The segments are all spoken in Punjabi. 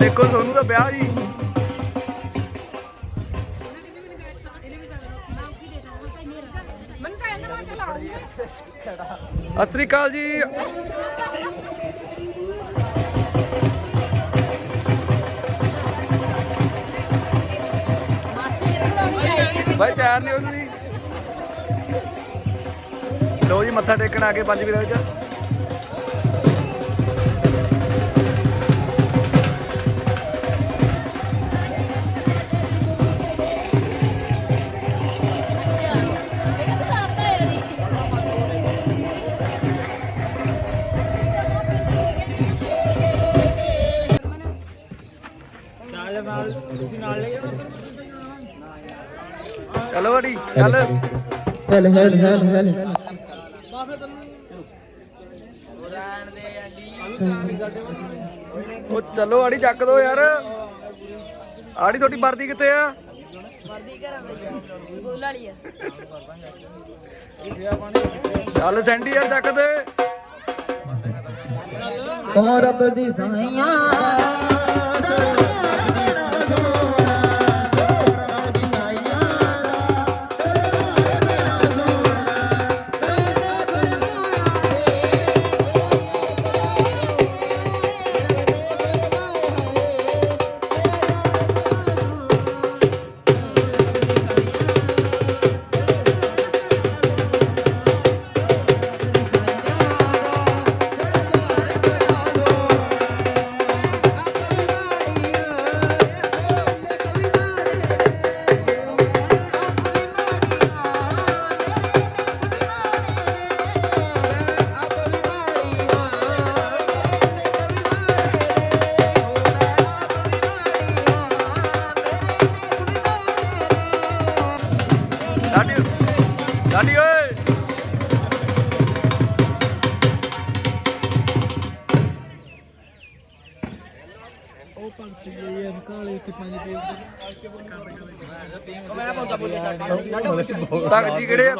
ਦੇਖੋ ਸੋਨੂੰ ਦਾ ਵਿਆਹ ਜੀ ਸਤਿ ਸ੍ਰੀ ਅਕਾਲ ਜੀ। ਬਾਈ, ਤਿਆਰ ਨਹੀਂ ਹੋ ਤੁਸੀਂ? ਲੋ ਜੀ, ਮੱਥਾ ਟੇਕਣ ਆ ਕੇ ਪੰਜ ਵੀਰਾਂ ਵਿੱਚ। ਚਲੋ ਬੜੀ ਚੱਲ ਹੈਲ ਹੈਲ ਹੈਲ ਹੈਲ ਉਹ ਚਲੋ ਆੜੀ ਚੱਕ ਦੋ ਯਾਰ ਆੜੀ ਤੁਹਾਡੀ ਵਰਦੀ ਕਿੱਥੇ ਆ ਵਰਦੀ ਘਰ ਸਕੂਲ ਵਾਲੀ ਹੈ ਚੱਲ ਸੈਂਡੀ ਯਾਰ ਚੱਕ ਦੇ ਔਰਤ ਦੀ ਸਾਈਆਂ ਲਾਡੀ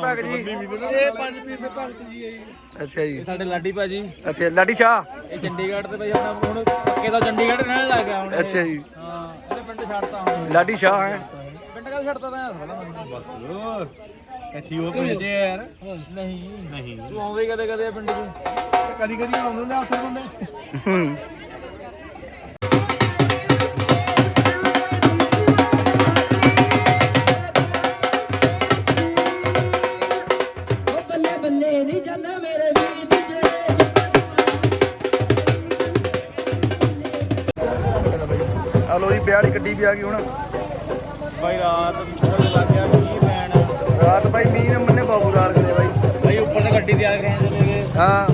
ਭਗਤ ਜੀ। ਇਹ ਪੰਜ ਪੀਰ ਦੇ ਭਗਤ ਜੀ ਹੈ ਜੀ। ਅੱਛਾ ਜੀ। ਸਾਡੇ ਲਾਡੀ ਭਾਜੀ। ਅੱਛਾ ਲਾਡੀ ਸ਼ਾਹ? ਇਹ ਚੰਡੀਗੜ੍ਹ ਤੇ ਭਾਈ ਆਪਣਾ ਹੁਣ ਪੱਕੇ ਦਾ ਚੰਡੀਗੜ੍ਹ ਰਹਿਣ ਲੱਗ ਗਿਆ ਹੁਣ। ਇਹ। ਅੱਛਾ ਜੀ। ਹਾਂ ਇਹਨੇ ਪਿੰਡ ਛੱਡਤਾ ਹੁਣ। ਲਾਡੀ ਸ਼ਾਹ ਹੈ। ਪਿੰਡ ਕਾ ਛੱਡਤਾ ਤਾਂ ਬਸ। ਕਥੀ ਉਹ ਭੇਜਦੇ ਆ ਯਾਰ। ਨਹੀਂ। ਨਹੀਂ। ਤੂੰ ਆਉਂਦੇ ਕਦੇ ਕਦੇ ਪਿੰਡ 'ਚ? ਕਦੀ ਕਦੀ ਆਉਂਦੇ ਨੇ ਅਸਲ ਬੰਦੇ। ਵਾਲੀ ਗੱਡੀ ਵੀ ਆ ਗਈ ਹੁਣ। ਭਾਈ ਰਾਤ ਥੋੜੇ ਲੱਗ ਗਿਆ ਮੀਂਹ ਪੈਣ ਰਾਤ ਭਾਈ ਮੀਂਹ ਨੇ ਮੰਨੇ ਬਾਬੂ ਰਾਲ ਕਰੇ ਬਾਈ। ਭਾਈ ਉੱਪਰ ਤੇ ਗੱਡੀ ਤਿਆਰ ਕਰਾਉਣ ਚਲੇ ਗਏ ਹਾਂ।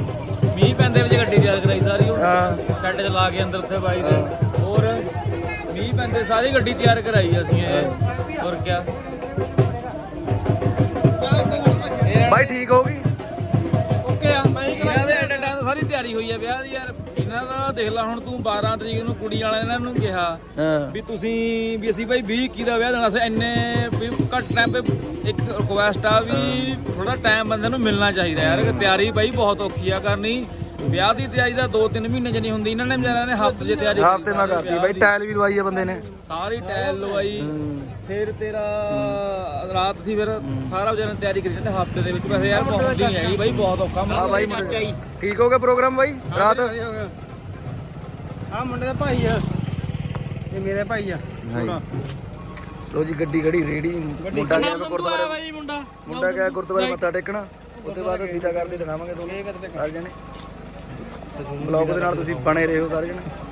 ਮੀਂਹ ਪੈਂਦੇ ਵਿੱਚ ਗੱਡੀ ਤਿਆਰ ਕਰਾਈ ਸਾਰੀ ਹੁਣ। ਹਾਂ। ਸ਼ੈੱਡ 'ਚ ਲਾ ਕੇ ਅੰਦਰ ਉੱਥੇ ਬਾਈ ਦੇ। ਹੋਰ ਮੀਂਹ ਪੈਂਦੇ ਸਾਰੀ ਗੱਡੀ ਤਿਆਰ ਕਰਾਈ ਅਸੀਂ ਇਹ ਹੋਰ ਕੀ ਬਾਈ ਠੀਕ ਹੋ ਗਈ? ਤਿਆਰੀ ਹੋਈ ਆ ਵਿਆਹ ਦੀ ਯਾਰ। ਇਹਨਾਂ ਦਾ ਦੇਖ ਲੈ ਹੁਣ ਤੂੰ 12 ਤਰੀਕ ਨੂੰ ਕੁੜੀ ਵਾਲਿਆਂ ਨੇ ਇਹਨੂੰ ਕਿਹਾ ਹਾਂ। ਵੀ ਤੁਸੀਂ ਵੀ ਅਸੀਂ ਭਾਈ 20 21 ਦਾ ਵਿਆਹ ਦੇਣਾ ਸੀ ਇੰਨੇ ਵੀ ਘੱਟ ਟਾਈਮ 'ਤੇ ਇੱਕ ਰਿਕੁਐਸਟ ਆ ਵੀ ਥੋੜਾ ਟਾਈਮ ਬੰਦੇ ਨੂੰ ਮਿਲਣਾ ਚਾਹੀਦਾ ਯਾਰ। ਤਿਆਰੀ ਬਾਈ ਬਹੁਤ ਔਖੀ ਆ ਕਰਨੀ। ਵਿਆਹ ਦੀ ਤਿਆਰੀ ਦਾ 2-3 ਮਹੀਨੇ ਚ ਨਹੀਂ ਹੁੰਦੀ। ਇਹਨਾਂ ਨੇ ਵਿਚਾਰਿਆਂ ਨੇ ਹਫ਼ਤੇ 'ਚ ਤਿਆਰੀ ਹਫ਼ਤੇ ਮੈਂ ਕਰਤੀ ਬਾਈ ਟਾਇਲ ਵੀ ਲਵਾਈ ਆ ਬੰਦੇ ਨੇ। ਸਾਰੀ ਟਾਇਲ ਲਵਾਈ। ਫਿਰ ਤੇਰਾ ਰਾਤ ਸੀ ਫਿਰ ਸਾਰਾ ਵਿਚਾਰਿਆਂ ਨੇ ਤਿਆਰੀ ਕਰੀ। ਜਾਂਦੇ ਹਫ਼ਤੇ ਦੇ ਵਿੱਚ ਵੈਸੇ ਯਾਰ ਬਹੁਤ ਨਹੀਂ ਹੈਗੀ ਬਾਈ ਬਹੁਤ ਔਖਾ। ਆ ਬਾਈ ਠੀਕ ਹੋ ਗਿਆ ਪ੍ਰੋਗਰਾਮ ਬਾਈ ਰਾਤ? ਆ ਮੁੰਡੇ ਦਾ ਭਾਈ ਆ। ਇਹ ਮੇਰੇ ਭਾਈ ਆ। ਲੋ ਜੀ ਗੱਡੀ ਖੜੀ ਰੇੜੀ ਮੁੰਡਾ ਗਿਆ ਗੁਰਦੁਆਰੇ ਬਾਈ ਮੁੰਡਾ? ਮੁੰਡਾ ਗਿਆ ਗੁਰਦੁਆਰੇ ਮੱਥਾ ਟੇਕਣਾ। ਉਹਦੇ ਬਾਅਦ ਵੀਜ਼ਾ ਕਰਦੇ ਦਿਖਾਵਾਂਗੇ ਤੁਹਾਨੂੰ। ਸਾਰੇ ਜਣੇ। ਬਲੌਗ ਦੇ ਨਾਲ ਤੁਸੀਂ ਬਣੇ ਰਹੋ ਸਾਰੇ ਜਣੇ।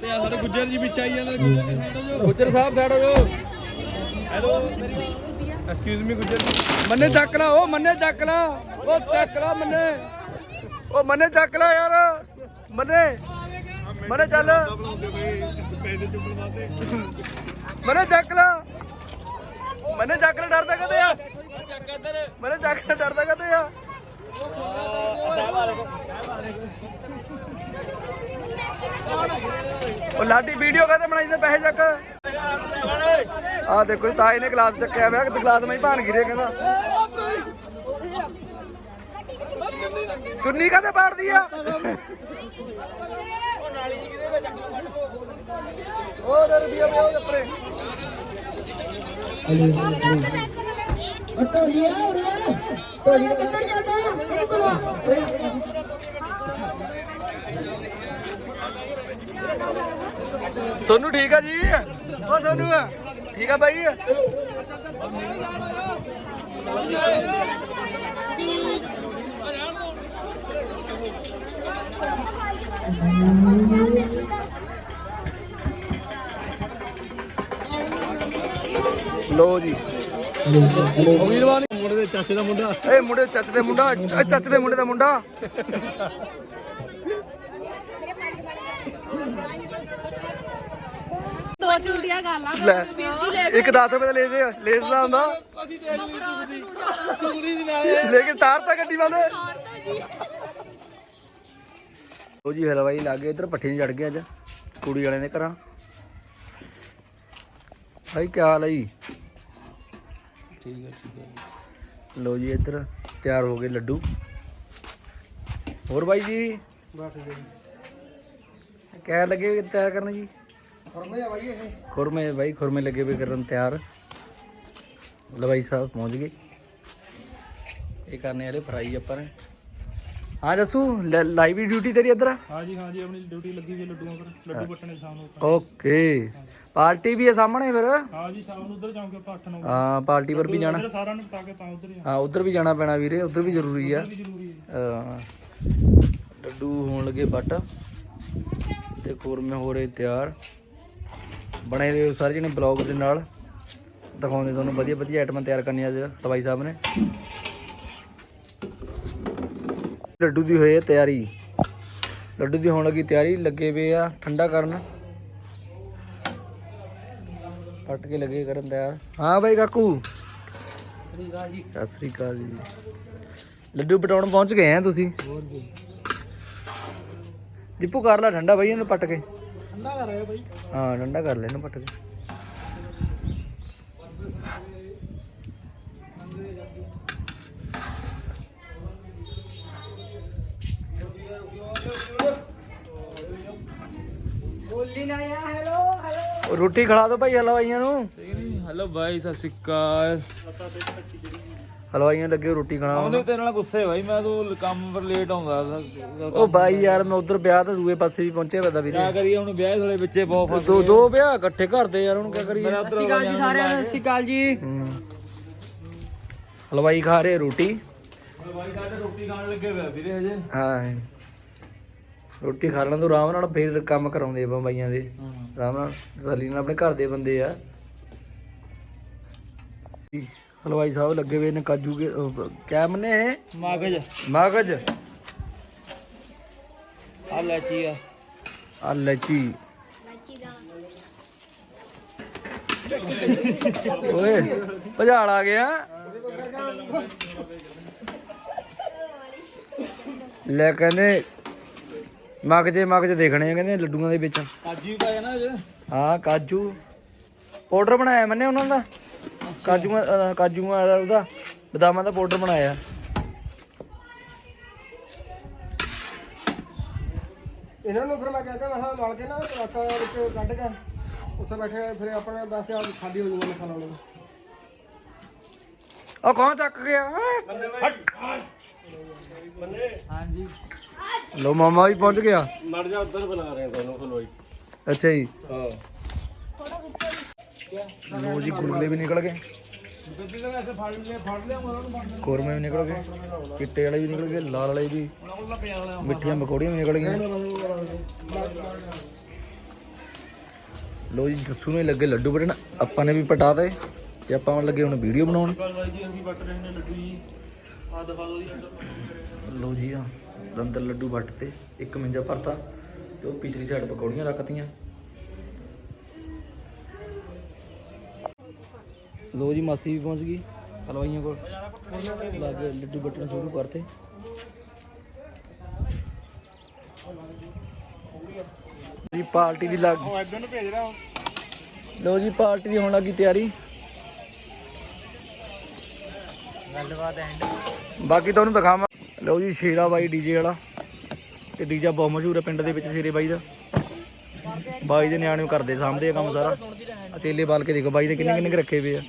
ਤੇ ਆ ਸਾਡੇ ਗੁੱਜਰ ਜੀ ਵਿੱਚ ਆਈ ਜਾਂਦੇ ਗੁੱਜਰ ਜੀ ਸਾਈਡ ਹੋ ਗੁੱਜਰ ਸਾਹਿਬ ਸਾਈਡ ਹੋ ਜਾਓ। ਹੈਲੋ ਐਕਸਕਿਊਜ਼ ਮੀ ਗੁੱਜਰ ਜੀ। ਮੰਨੇ ਚੱਕ ਲਾ ਉਹ ਮੰਨੇ ਚੱਕ ਲਾ। ਉਹ ਚੱਕ ਲਾ ਮੰਨੇ। ਉਹ ਮੰਨੇ ਚੱਕ ਲਾ ਯਾਰ। ਮੰਨੇ। ਮੰਨੇ ਚੱਲ। ਮੰਨੇ ਚੱਕ ਲਾ। ਮੰਨੇ ਚੱਕ ਲਾ ਡਰਦਾ ਕਦੇ ਆ? ਮੰਨੇ ਚੱਕ ਲਾ ਡਰਦਾ ਕਦੇ ਆ? ਉਹ ਲਾਡੀ ਵੀਡੀਓ ਕਦੇ ਬਣਾਈ ਤੇ ਪੈਸੇ ਚੱਕ। ਆ ਦੇਖੋ ਜੀ ਤਾਏ ਨੇ ਗਲਾਸ ਚੱਕਿਆ ਹੋਇਆ ਕਿ ਗਲਾਸ ਮੈਂ ਹੀ ਭਾਣ ਗਿਰੇ ਕਹਿੰਦਾ। ਚੁੰਨੀ ਕਾਤੇ ਪਾੜਦੀ ਆ? ਉਹ ਦਰ ਰੁਪਿਆ ਪਿਆ ਉਹਦੇ ਉੱਪਰੇ? ਢੋਲੀਆ ਉਰੇ ਢੋਲੀਆ ਕਿੱਧਰ ਜਾਂਦਾ ਇਹਨੂੰ ਕੋਲ ਸੋਨੂੰ ਠੀਕ ਆ ਜੀ? ਉਹ ਸੋਨੂੰ ਠੀਕ ਆ ਬਾਈ? ਲੋ ਜੀ। ਵੀਰਵਾਨ ਚਾਚੇ ਦਾ ਮੁੰਡਾ। ਇਹ ਮੁੰਡੇ ਦੇ ਚਾਚੇ ਦੇ ਮੁੰਡਾ ਇਹ ਚਾਚੇ ਦੇ ਮੁੰਡੇ ਦਾ ਮੁੰਡਾ। ਦੋ ਚੁੰਡੀਆਂ ਕਰ ਲਾ। ਲੈ ਇੱਕ 10 ਰੁਪਏ ਦਾ ਲੇਜ਼ ਲੇਜ਼ ਦਾ ਹੁੰਦਾ। ਲੇਕਿਨ ਤਾਰ ਤਾਂ ਗੱਡੀ ਬੰਦ। ਉਹ ਜੀ ਹਲਵਾਈ ਲੱਗੇ ਇੱਧਰ ਪੱਠੇ ਚੜ ਗਿਆ ਅੱਜ ਕੁੜੀ ਵਾਲੇ ਨੇ ਘਰਾਂ। ਭਾਈ ਕੀ ਹਾਲ ਹੈ ਜੀ? ਠੀਕ ਹੈ ਠੀਕ ਹੈ ਲੋ ਜੀ ਇੱਧਰ ਤਿਆਰ ਹੋ ਗਏ ਲੱਡੂ। ਹੋਰ ਬਾਈ ਜੀ? ਕਹਿ ਲੱਗੇ ਤਿਆਰ ਕਰਨ ਜੀ? ਫਰਮੇ ਆ ਬਾਈ ਇਹ। ਖੁਰਮੇ ਬਾਈ ਖੁਰਮੇ ਲੱਗੇ ਵੇ ਕਰਨ ਤਿਆਰ। ਲਵਾਈ ਸਾਹਿਬ ਪਹੁੰਚ ਗਏ। ਇਹ ਕਰਨੇ ਵਾਲੇ ਫਰਾਈ ਆਪਾਂ ਨੇ। ਹਾਂ ਜੱਸੂ ਲਾਈਵ ਡਿਊਟੀ ਤੇਰੀ ਇੱਧਰ? ਹਾਂ ਜੀ ਹਾਂ ਜੀ ਆਪਣੀ ਡਿਊਟੀ ਲੱਗੀ ਹੋਈ ਹੈ ਲੱਡੂਆਂ ਪਰ ਲੱਡੂ ਪੱਟਣੇ ਸ਼ਾਮ ਨੂੰ ਓਕੇ। ਪਾਰਟੀ ਵੀ ਹੈ ਸਾਹਮਣੇ ਫਿਰ? ਹਾਂ ਜੀ ਸ਼ਾਮ ਨੂੰ ਉਧਰ ਜਾਵਾਂਗੇ ਆਪਾਂ 8 9 ਹਾਂ ਪਾਰਟੀ ਪਰ ਵੀ ਜਾਣਾ। ਸਾਰਾ ਨੂੰ ਪਟਾ ਕੇ ਤਾਂ ਉਧਰ ਹੀ ਹਾਂ ਉਧਰ ਵੀ ਜਾਣਾ ਪੈਣਾ ਵੀਰੇ ਉਧਰ ਵੀ ਜ਼ਰੂਰੀ ਆ। ਲੱਡੂ ਹੋਣ ਲੱਗੇ ਬੱਟ ਤੇ ਖੁਰਮੇ ਹੋ ਰਹੇ ਤਿਆਰ। ਬਣੇ ਰਹੇ ਸਾਰੇ ਜਣੇ ਬਲੌਗ ਦੇ ਨਾਲ। ਦਿਖਾਉਂਦੇ ਤੁਹਾਨੂੰ ਵਧੀਆ ਵਧੀਆ ਆਈਟਮਾਂ ਤਿਆਰ ਕਰਨੀਆਂ ਅੱਜ ਤਵਾਈ ਸਾਹਿਬ ਨੇ। ਲੱਡੂ ਦੀ ਹੋਈ ਹੈ ਤਿਆਰੀ। ਲੱਡੂ ਦੀ ਹੋਣ ਲੱਗੀ ਤਿਆਰੀ ਲੱਗੇ ਪਏ ਆ ਠੰਡਾ ਕਰਨ। ਪੱਟ ਕੇ ਲੱਗੇ ਕਰਨ ਤਿਆਰ। ਹਾਂ ਬਾਈ ਕਾਕੂ। ਸਤਿ ਸ੍ਰੀ ਅਕਾਲ ਜੀ। ਲੱਡੂ ਪਟਾਉਣ ਪਹੁੰਚ ਗਏ ਆ ਤੁਸੀਂ? ਦੀਪੂ ਕਰ ਲੈ ਠੰਡਾ ਬਾਈ ਇਹਨੂੰ ਪੱਟ ਕੇ। ਠੰਡਾ ਕਰ ਰਿਹਾ ਬਾਈ। ਹਾਂ ਠੰਡਾ ਕਰ ਲੈ ਇਹਨੂੰ ਪੱਟ ਕੇ ਬੋਲੀ ਨਾ ਯਾ ਹੈਲੋ ਹੈਲੋ ਉਹ ਰੋਟੀ ਖਿਲਾ ਦਿਓ ਭਾਈ ਹਲਵਾਈਆਂ ਨੂੰ। ਹੈਲੋ ਬਾਈ ਸਤਿ ਸ਼੍ਰੀ ਅਕਾਲ। ਹਲਵਾਈਆਂ ਲੱਗੇ ਰੋਟੀ ਖਾਣਾ। ਉਹਦੇ ਤੇਰੇ ਨਾਲ ਗੁੱਸੇ ਬਾਈ ਮੈਂ ਤੂੰ ਕੰਮ ਪਰ ਲੇਟ ਆਉਂਦਾ ਉਹ ਬਾਈ ਯਾਰ ਮੈਂ ਉਧਰ ਵਿਆਹ ਤੇ ਦੂਏ ਪਾਸੇ ਵੀ ਪਹੁੰਚਿਆ ਪਤਾ ਵੀਰੇ। ਕਿਆ ਕਰੀਏ ਹੁਣ ਵਿਆਹ ਥੋੜੇ ਵਿੱਚੇ ਬਹੁਤ ਫਸ ਦੋ ਦੋ ਵਿਆਹ ਇਕੱਠੇ ਕਰਦੇ ਯਾਰ ਹੁਣ ਕੀ ਕਰੀਏ। ਮੇਰਾ ਉਧਰ ਜੀ ਸਾਰਿਆਂ ਨੂੰ ਸਤਿ ਅਕਾਲ ਜੀ। ਹੂੰ। ਹਲਵਾਈ ਖਾ ਰਹੇ ਰੋਟੀ। ਬਾਈ ਸਾਡੇ ਰੋਟੀ ਖਾਣ ਲੱਗੇ ਹੋਇਆ ਵੀਰੇ ਹਜੇ। ਹਾਂ। ਰੋਟੀ ਖਾ ਲੈਣ ਤੋਂ ਆਰਾਮ ਨਾਲ ਫੇਰ ਕੰਮ ਕਰਾਉਂਦੇ ਆ ਬਾਈਆਂ ਦੇ। ਆਰਾਮ ਨਾਲ ਤਸੱਲੀ ਨਾਲ ਆਪਣੇ ਘਰ ਦੇ ਬੰਦੇ ਆ। ਹਲਵਾਈ ਸਾਹਿਬ ਲੱਗੇ ਹੋਏ ਨੇ ਕਾਜੂ ਕੇ ਕਿਆ ਮੰਨੇ ਇਹ? ਮਗਜ। ਮਗਜ। ਆ ਲੈਚੀ ਆ। ਆ ਲੱਚੀ। ਓਏ ਭਜਾਲ ਆ ਗਿਆ। ਲੈ ਕਹਿੰਦੇ ਮਗਜੇ ਮਗਜ ਦੇਖਣੇ ਆ ਕਹਿੰਦੇ ਲੱਡੂਆਂ ਦੇ ਵਿੱਚ। ਕਾਜੂ ਪਾਇਆ ਨਾ ਹਜੇ। ਹਾਂ ਕਾਜੂ। ਪਾਊਡਰ ਬਣਾਇਆ ਮੈਨੇ ਉਹਨਾਂ ਦਾ? ਕਾਜੂਆਂ ਅਹ ਕਾਜੂਆਂ ਦਾ ਉਹਦਾ। ਬਦਾਮਾਂ ਦਾ ਪਾਊਡਰ ਬਣਾਇਆ। ਇਹਨਾਂ ਨੂੰ ਫਿਰ ਮੈਂ ਕਹਿੰਦਾ ਮੈਂ ਹਾਂ ਮਲ ਕੇ ਨਾ ਟਰੱਕ ਵਿੱਚ ਕੱਢ ਕੇ ਉੱਥੇ ਬੈਠੇ ਫਿਰ ਆਪਣੇ ਵੈਸੇ ਆ ਖਾਲੀ ਹੋ ਜੂਗਾ ਮਸਾਲਾ ਵਾਲੇ। ਉਹ ਕੌਣ ਚੱਕ ਗਿਆ? ਹਾਂਜੀ। ਲੋ ਮਾਮਾ ਵੀ ਪਹੁੰਚ ਗਿਆ। ਮੜ ਜਾ ਉੱਧਰ ਬੁਲਾ ਰਹੇ ਤੁਹਾਨੂੰ ਖਲੋਈ। ਅੱਛਾ ਜੀ। ਲੋ ਜੀ ਗੁਰਲੇ ਵੀ ਨਿਕਲ ਗਏ। ਕੋਰਮੇ ਵੀ ਨਿਕਲ ਗਏ ਚਿੱਟੇ ਵਾਲੇ ਵੀ ਨਿਕਲ ਗਏ ਲਾਲ ਵਾਲੇ ਵੀ। ਮਿੱਠੀਆਂ ਮਕੌੜੀਆਂ ਵੀ ਨਿਕਲ ਗਈਆਂ। ਲੋ ਜੀ ਜੱਸੂ ਨੂੰ ਹੀ ਲੱਗੇ ਲੱਡੂ ਬਟਣ ਆਪਾਂ ਨੇ ਵੀ ਪਟਾ ਤੇ ਤੇ ਆਪਾਂ ਲੱਗੇ ਹੁਣ ਵੀਡੀਓ ਬਣਾਉਣ। ਲੋ ਜੀ ਆ ਦੰਦਰ ਲੱਡੂ ਵੱਟ ਤੇ ਇੱਕ ਮੰਜਾ ਭਰਤਾ ਤੇ ਉਹ ਪਿਛਲੀ ਸਾਈਡ ਪਕੌੜੀਆਂ ਰੱਖਤੀਆਂ। ਲੋ ਜੀ ਮਾਸੀ ਵੀ ਪਹੁੰਚ ਗਈ ਹਲਵਾਈਆਂ ਕੋਲ। ਲੱਗੇ ਲੱਡੂ ਬੱਟਣ ਸ਼ੁਰੂ ਕਰਤੇ। ਜੀ ਪਾਰਟੀ ਵੀ ਲੱਗ ਲੋ ਜੀ ਪਾਰਟੀ ਦੀ ਹੋਣ ਲੱਗੀ ਤਿਆਰੀ। ਬਾਕੀ ਤੁਹਾਨੂੰ ਦਿਖਾਵਾਂ। ਲਓ ਜੀ ਸ਼ੇਰਾ ਬਾਈ ਡੀਜੇ ਵਾਲਾ ਤੇ ਡੀਜਾ ਬਹੁਤ ਮਸ਼ਹੂਰ ਹੈ ਪਿੰਡ ਦੇ ਵਿੱਚ ਸ਼ੇਰੇ ਬਾਈ ਦਾ। ਬਾਈ ਦੇ ਨਿਆਣੇ ਕਰਦੇ ਸਾਹਮਣੇ ਕੰਮ ਸਾਰਾ। ਅਚੇਲੇ ਬਾਲ ਕੇ ਦੇਖੋ ਬਾਈ ਦੇ ਕਿੰਨੇ ਕਿੰਨੇ ਰੱਖੇ ਪਏ ਆ।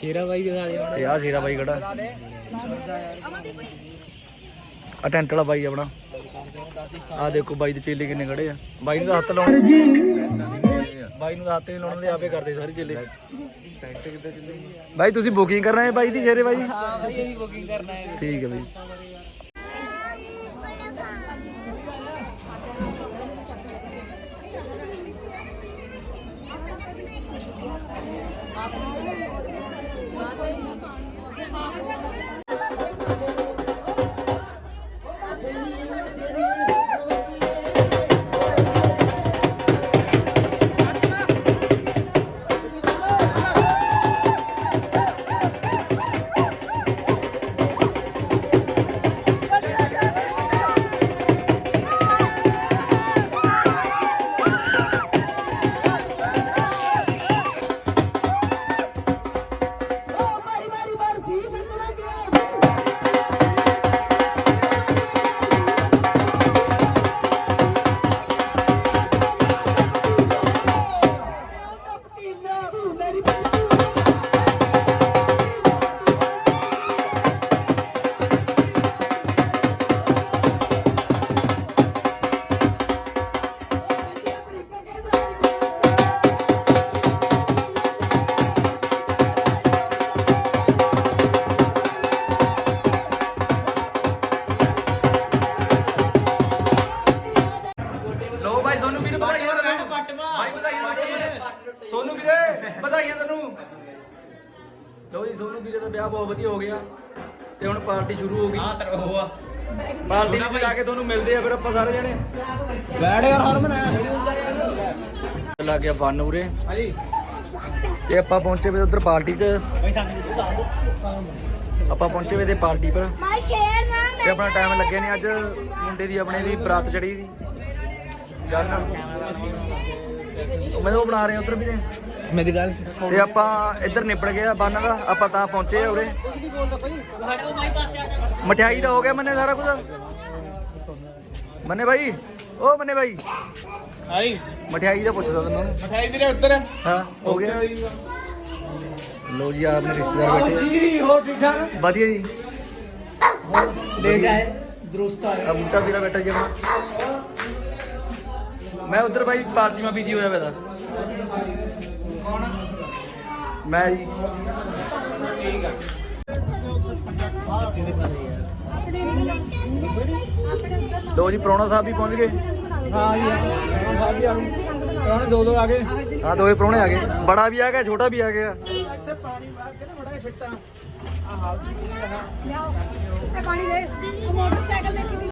ਸ਼ੇਰਾ ਬਾਈ ਦੇ ਤੇ ਆ ਸ਼ੇਰਾ ਬਾਈ ਖੜਾ। ਆ ਟੈਂਟ ਵਾਲਾ ਬਾਈ ਆਪਣਾ। ਆ ਦੇਖੋ ਬਾਈ ਦੇ ਚੇਲੇ ਕਿੰਨੇ ਖੜੇ ਆ। ਬਾਈ ਨੂੰ ਹੱਥ ਲਾਉਣ ਬਾਈ ਨੂੰ ਹੱਥ ਨਹੀਂ ਲਾਉਣ ਦੇ ਆਪੇ ਕਰਦੇ ਸਾਰੇ ਚੇਲੇ ਬਾਈ ਤੁਸੀਂ ਬੁਕਿੰਗ ਕਰਨਾ ਹੈ ਬਾਈ ਦੀ ਸ਼ੇਰੇ ਬਾਈ ਹਾਂ ਬਾਈ ਅਸੀਂ ਬੁਕਿੰਗ ਕਰਨਾ ਹੈ। ਠੀਕ ਹੈ ਬਾਈ। ਪਾਰਟੀ ਸ਼ੁਰੂ ਹੋ ਗਈ। ਹਾਂ ਸਰ ਹੋਆ ਪਾਰਟੀ ਵਿੱਚ ਜਾ ਕੇ ਤੁਹਾਨੂੰ ਮਿਲਦੇ ਆ ਫਿਰ ਆਪਾਂ ਸਾਰੇ ਜਣੇ। ਬੈਠ ਯਾਰ ਹਰਮਨ ਲੱਗ ਗਿਆ ਫਨ ਉਰੇ। ਤੇ ਆਪਾਂ ਪਹੁੰਚੇ ਵੇ ਉਧਰ ਪਾਰਟੀ 'ਚ। ਆਪਾਂ ਪਹੁੰਚੇ ਵੇ ਤੇ ਪਾਰਟੀ ਪਰ। ਤੇ ਆਪਣਾ ਟਾਈਮ ਲੱਗਿਆ ਨਹੀਂ ਅੱਜ। ਮੁੰਡੇ ਦੀ ਆਪਣੇ ਦੀ ਬਰਾਤ ਚੜੀ ਦੀ। ਚੱਲ। ਮੈਂ ਉਹ ਬਣਾ ਰਹੇ ਉਧਰ ਵੀ ਮੇਰੀ ਗੱਲ ਤੇ ਆਪਾਂ ਇੱਧਰ ਨਿਪੜ ਗਏ ਆ ਬੰਨ ਦਾ। ਆਪਾਂ ਤਾਂ ਪਹੁੰਚੇ ਆ ਉਰੇ। ਮਠਿਆਈ ਦਾ ਹੋ ਗਿਆ ਮੰਨੇ ਸਾਰਾ ਕੁਝ? ਮੰਨੇ ਭਾਈ ਉਹ ਮੰਨੇ ਭਾਈ ਹਾਈ ਮਠਿਆਈ ਦਾ ਪੁੱਛਦਾ ਤੈਨੂੰ। ਮਠਾਈ ਵੀਰੇ ਉੱਤਰ ਹਾਂ ਹੋ ਗਿਆ। ਲੋ ਜੀ ਆਪਣੇ ਰਿਸ਼ਤੇਦਾਰ ਬੈਠੇ। ਜੀ ਹੋ ਠੀਕ ਠਾਕ? ਵਧੀਆ ਜੀ। ਲੇਟ ਆਏ ਦਰੁਸਤ ਆਏ। ਆ ਬੂਟਾ ਵੀਰਾ ਬੈਠਾ ਜੀ ਆਪਣਾ। ਮੈਂ ਉਧਰ ਭਾਈ ਪਾਰਟੀ ਮਾ ਬੀਜੀ ਹੋਇਆ ਪਿਆ ਤਾ। ਮੈਂ ਜੀ। ਲੋ ਜੀ ਪ੍ਰੋਣਾ ਸਾਹਿਬ ਵੀ ਪਹੁੰਚ ਗਏ। ਹਾਂ ਜੀ ਹਾਂ ਸਾਡੀ ਆ ਦੋ ਦੋ ਆ ਗਏ। ਹਾਂ ਦੋਵੇਂ ਪ੍ਰੋਣੇ ਆ ਗਏ। ਬੜਾ ਵੀ ਆ ਗਿਆ ਛੋਟਾ ਵੀ ਆ ਗਿਆ। ਇੱਥੇ ਪਾਣੀ ਮਾਰ ਕੇ ਨਾ ਬੜਾ ਫਿੱਟਾ ਆ ਹਾਲ। ਪਾਣੀ ਦੇ। ਮੋਟਰਸਾਈਕਲ ਦੇ ਕਿੰਨੀ